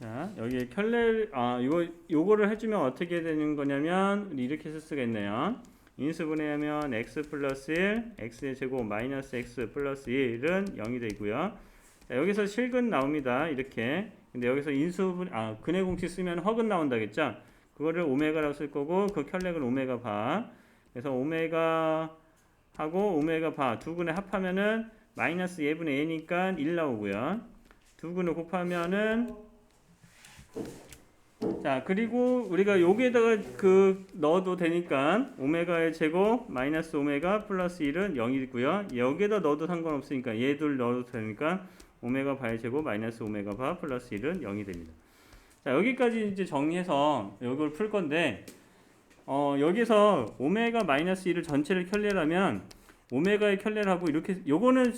자, 여기 켤레 아, 이거 요거를 해 주면 어떻게 되는 거냐면 이렇게 쓸 수가 있네요. 인수분해하면 x 플러스 1, x의 제곱 마이너스 x 플러스 1은 0이 되고요. 자, 여기서 실근 나옵니다. 이렇게. 근데 여기서 인수분 아, 근해 공식 쓰면 허근 나온다겠죠? 그거를 오메가라고 쓸 거고 그 켤레를 오메가 바. 그래서 오메가 하고 오메가 바 두 근을 합하면은 마이너스 예분의 a니까 1 나오고요. 두 근을 곱하면은 자 그리고 우리가 여기에다가 그 넣어도 되니까 오메가의 제곱 마이너스 오메가 플러스 1은 0이고요. 여기에다 넣어도 상관없으니까 얘들 넣어도 되니까 오메가 바의 제곱 마이너스 오메가 바 플러스 1은 0이 됩니다. 자 여기까지 이제 정리해서 이걸 풀 건데 어 여기서 오메가 마이너스 1을 전체를 켤레라면 오메가의 켤레를 하고 이렇게 요거는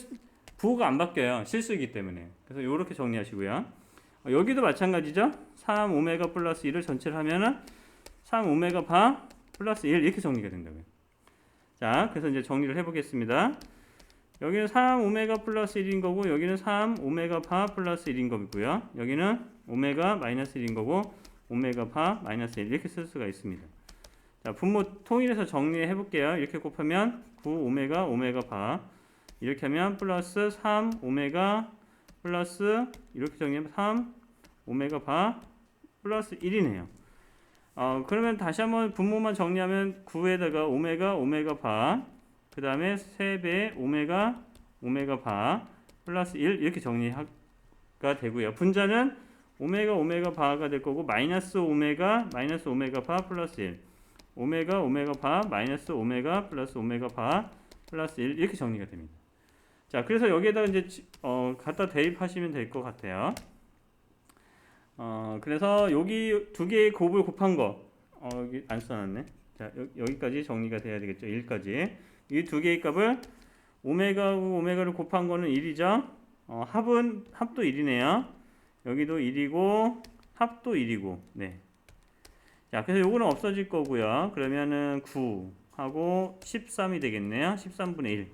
부호가 안 바뀌어요. 실수이기 때문에. 그래서 요렇게 정리하시고요. 어, 여기도 마찬가지죠. 3 오메가 플러스 1을 전체를 하면은 3 오메가 바 플러스 1 이렇게 정리가 된다고요. 자, 그래서 이제 정리를 해보겠습니다. 여기는 3 오메가 플러스 1인 거고 여기는 3 오메가 바 플러스 1인 거고요. 여기는 오메가 마이너스 1인 거고 오메가 바 마이너스 1 이렇게 쓸 수가 있습니다. 자, 분모 통일해서 정리해 볼게요. 이렇게 곱하면 9 오메가 오메가 바 이렇게 하면 플러스 3 오메가 플러스 이렇게 정리하면 3 오메가 바 플러스 1이네요. 어, 그러면 다시 한번 분모만 정리하면 9에다가 오메가 오메가 바 그 다음에 3배 오메가 오메가 바 플러스 1 이렇게 정리가 되고요. 분자는 오메가 오메가 바가 될 거고 마이너스 오메가 마이너스 오메가 바 플러스 1 오메가 오메가 바 마이너스 오메가 플러스 오메가 바 플러스 1 이렇게 정리가 됩니다. 자, 그래서 여기에다 이제 지- 어, 갖다 대입하시면 될 것 같아요. 어, 그래서 여기 두 개의 곱을 곱한 거, 어, 여기 안 써놨네. 자, 여, 여기까지 정리가 돼야 되겠죠. 1까지. 이 두 개의 값을 오메가하고 오메가를 곱한 거는 1이죠. 어, 합은, 합도 1이네요. 여기도 1이고, 합도 1이고, 네. 자, 그래서 요거는 없어질 거고요. 그러면은 9 하고 13이 되겠네요. 13분의 1.